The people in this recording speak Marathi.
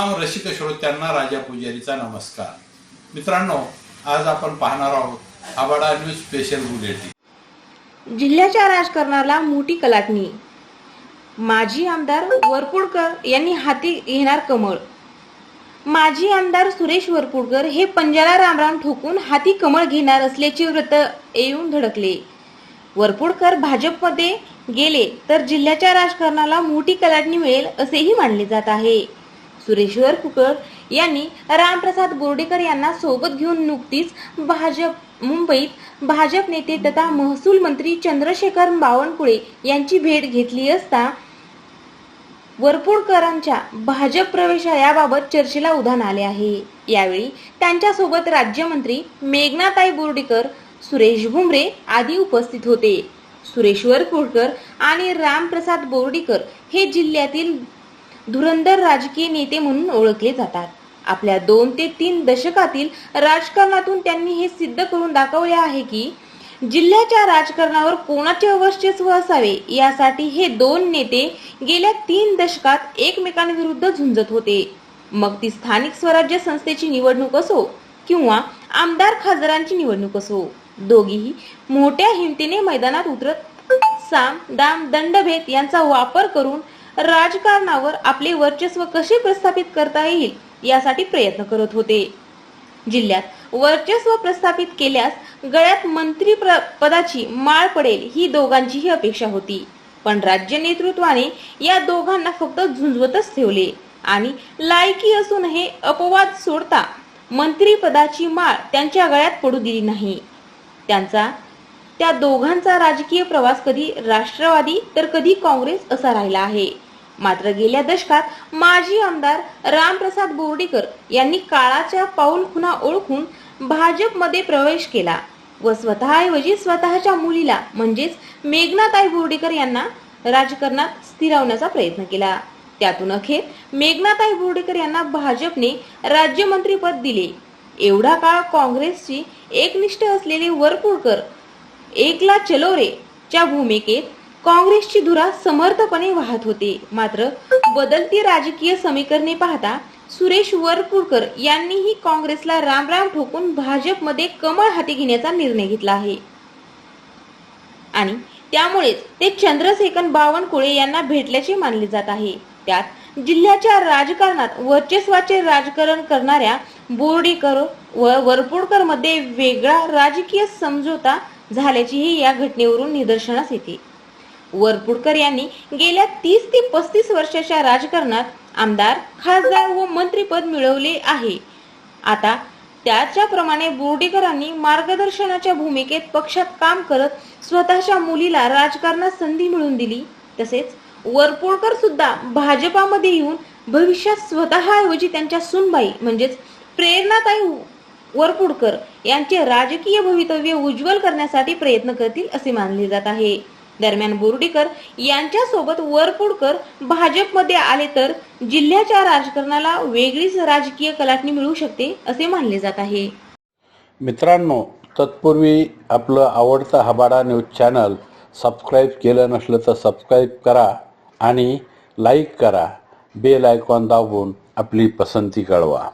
रसिक श्रोत्यांना राजा पुजारीचा नमस्कार. मित्रांनो आज आपण पाहणार आहोत आबाडा न्यूज स्पेशल बुलेटिन. जिल्ह्याच्या राजकारणाला मोठी कलाटणी. माजी आमदार वरपुडकर यांनी हाती घेणार कमळ. माजी आमदार सुरेश वरपुडकर हे पंजाला रामराम ठोकून हाती कमळ घेणार असल्याचे व्रत येऊन धडकले. वरपुडकर भाजपमध्ये गेले तर जिल्ह्याच्या राजकारणाला मोठी कलाटणी मिळेल असेही मानले जात आहे. सुरेश्वर वरपुडकर यांनी रामप्रसाद बोर्डेकर यांना सोबत घेऊन नुकतीच भाजप मुंबईत भाजप नेते तथा महसूल मंत्री चंद्रशेखर बावनकुळे यांची भेट घेतली असता वरपुडकरांच्या भाजप प्रवेशा याबाबत चर्चेला उधाण आले आहे. यावेळी त्यांच्यासोबत राज्यमंत्री मेघनाताई बोर्डेकर सुरेश भुमरे आदी उपस्थित होते. सुरेश्वर कुडकर आणि रामप्रसाद बोर्डीकर हे जिल्ह्यातील धुरंधर राजकीय नेते म्हणून ओळखले जातात. आपल्या दोन ते तीन दशकातील राजकारणातून त्यांनी हे सिद्ध करून दाखवले आहे की जिल्ह्याच्या राजकारणावर कोणाचे वर्चस्व असावे यासाठी हे दोन नेते गेल्या तीन दशकात एकमेकांविरुद्ध झुंजत होते. मग ती स्थानिक स्वराज्य संस्थेची निवडणूक असो किंवा आमदार खासदारांची निवडणूक असो दोघीही मोठ्या हिमतीने मैदानात उतरत साम दाम दंडभेद यांचा वापर करून राजकारणावर आपले वर्चस्व कसे प्रस्थापित करता येईल यासाठी प्रयत्न करत होते. जिल्ह्यात वर्चस्व प्रस्थापित केल्यास गळ्यात मंत्री पदाची माळ पडेल ही दोघांचीही अपेक्षा होती. पण राज्य नेतृत्वाने या दोघांना फक्त झुंजवतच ठेवले आणि लायकी असून हे अपवाद सोडता मंत्री पदाची माळ त्यांच्या गळ्यात पडू दिली नाही. त्यांचा त्या दोघांचा राजकीय प्रवास कधी राष्ट्रवादी तर कधी काँग्रेस असा राहिला आहे. मात्र गेल्या दशकात माजी आमदार रामप्रसाद बोर्डीकर यांनी काळाच्या पाऊल खुना ओळखून भाजपमध्ये प्रवेश केला व स्वतःऐवजी स्वतःच्या मुलीला म्हणजेच मेघनाताई बोर्डीकर यांना राजकारणात स्थिरावण्याचा प्रयत्न केला. त्यातून अखेर मेघनाताई बोर्डीकर यांना भाजपने राज्यमंत्रीपद दिले. एवढा काळ काँग्रेसची एकनिष्ठ असलेले वरपुडकर एकला चलो रे च्या भूमिकेत काँग्रेसची धुरा समर्थपणे वाहत होते. मात्र बदलती राजकीय समीकरणे पाहता सुरेश वरपुडकर यांनीही काँग्रेसला रामराम ठोकून भाजपमध्ये कमळ हाती घेण्याचा निर्णय घेतला आहे. आणि त्यामुळेच ते चंद्रशेखर बावनकुळे यांना भेटल्याचे मानले जात आहे. त्यात जिल्ह्याच्या राजकारणात वर्चस्वाचे राजकारण करणाऱ्या बोर्डीकर व वरपुडकरमध्ये वेगळा राजकीय समझोता झाल्याचीही या घटनेवरून निदर्शनास येते. वरपुडकर यांनी गेल्या तीस ते पस्तीस वर्षाच्या राजकारणात आमदार खासदार व मंत्रीपद मिळवले आहे. आता त्याच्याप्रमाणे बोर्डेकरांनी मार्गदर्शनाच्या भूमिकेत पक्षात काम करत स्वतःच्या मुलीला राजकारणात संधी मिळवून दिली. तसेच वरपुडकर सुद्धा भाजपामध्ये येऊन भविष्यात स्वतःऐवजी त्यांच्या सुनबाई म्हणजेच प्रेरणाताई वरपुडकर यांचे राजकीय भवितव्य उज्ज्वल करण्यासाठी प्रयत्न करतील असे मानले जात आहे. दरम्यान बोर्डीकर यांच्या सोबत वरपुडकर भाजपमध्ये आले तर जिल्ह्याच्या राजकारणाला वेगळीच राजकीय कलाटणी मिळू शकते असे मानले जात आहे. मित्रांनो तत्पूर्वी आपलं आवडतं हबाडा न्यूज चॅनल सबस्क्राईब केलं नसलं तर सबस्क्राईब करा आणि लाईक करा. बेल आयकॉन दाबून आपली पसंती कळवा.